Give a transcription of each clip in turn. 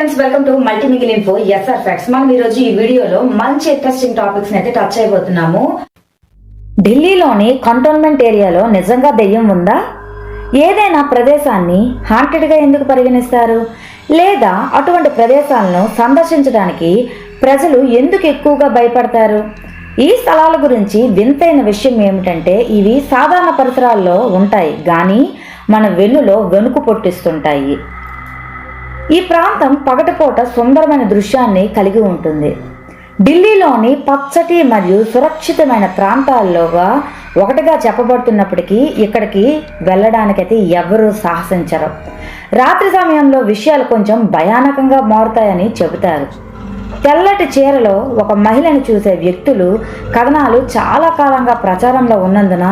Friends welcome to multi మిగిల్ info SR facts మనం ఈరోజు ఈ వీడియోలో మంచి ఇంట్రెస్టింగ్ టాపిక్స్ అయితే టచ్ అయిపోతున్నాము ఢిల్లీలోని కంటోన్మెంట్ ఏరియాలో నిజంగా దెయ్యం ఉందా? ఏదైనా ప్రదేశాన్ని హాంటెడ్గా ఎందుకు పరిగణిస్తారు? లేదా అటువంటి ప్రదేశాలను సందర్శించడానికి ప్రజలు ఎందుకు ఎక్కువగా భయపడతారు? ఈ స్థలాల గురించి వింతైన విషయం ఏమిటంటే ఇవి సాధారణ పరిసరాల్లో ఉంటాయి కానీ మన వెన్నులో వెనుకు పొట్టిస్తుంటాయి. ఈ ప్రాంతం పగటిపూట సుందరమైన దృశ్యాన్ని కలిగి ఉంటుంది. ఢిల్లీలోని పచ్చటి మరియు సురక్షితమైన ప్రాంతాల్లోగా ఒకటిగా చెప్పబడుతున్నప్పటికీ ఇక్కడికి వెళ్ళడానికైతే ఎవరూ సాహసించరు. రాత్రి సమయంలో విషయాలు కొంచెం భయానకంగా మారుతాయని చెబుతారు. తెల్లటి చీరలో ఒక మహిళను చూసే వ్యక్తులు కథనాలు చాలా కాలంగా ప్రచారంలో ఉన్నందున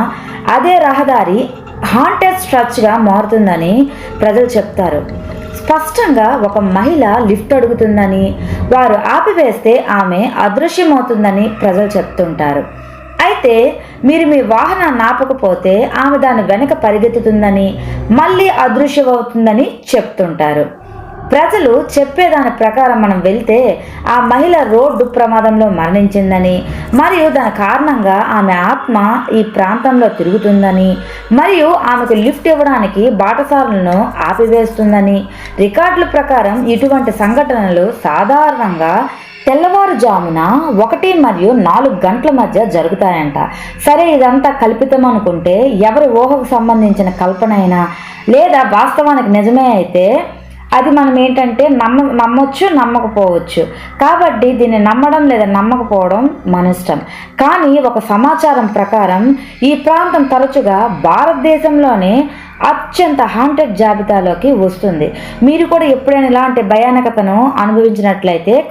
అదే రహదారి హాంటెడ్ స్ట్రచ్గా మారుతుందని ప్రజలు చెప్తారు. స్పష్టంగా ఒక మహిళ లిఫ్ట్ అడుగుతుందని వారు ఆపివేస్తే ఆమె అదృశ్యమవుతుందని ప్రజలు చెప్తుంటారు. అయితే మీరు మీ వాహనాన్ని ఆపకపోతే ఆమె దాని వెనక పరిగెత్తుతుందని మళ్ళీ అదృశ్యమవుతుందని చెప్తుంటారు. ప్రజలు చెప్పేదాని ప్రకారం మనం వెళ్తే ఆ మహిళ రోడ్డు ప్రమాదంలో మరణించిందని మరియు దాని కారణంగా ఆమె ఆత్మ ఈ ప్రాంతంలో తిరుగుతుందని మరియు ఆమెకు లిఫ్ట్ ఇవ్వడానికి బాటసారులను ఆపివేస్తుందని. రికార్డుల ప్రకారం ఇటువంటి సంఘటనలు సాధారణంగా తెల్లవారుజామున ఒకటి మరియు నాలుగు గంటల మధ్య జరుగుతాయంట. సరే ఇదంతా కల్పితం అనుకుంటే ఎవరి ఊహకు సంబంధించిన కల్పన అయినా లేదా వాస్తవానికి నిజమే అయితే అది మనం ఏంటంటే నమ్మ నమ్మొచ్చు నమ్మకపోవచ్చు. కాబట్టి దీన్ని నమ్మడం లేదా నమ్మకపోవడం మన ఇష్టం కానీ ఒక సమాచారం ప్రకారం ఈ ప్రాంతం తరచుగా భారతదేశంలోనే అత్యంత హాంటెడ్ జాబితాలోకి వస్తుంది. మీరు కూడా ఎప్పుడైనా ఇలాంటి భయానకతను అనుభవించినట్లయితే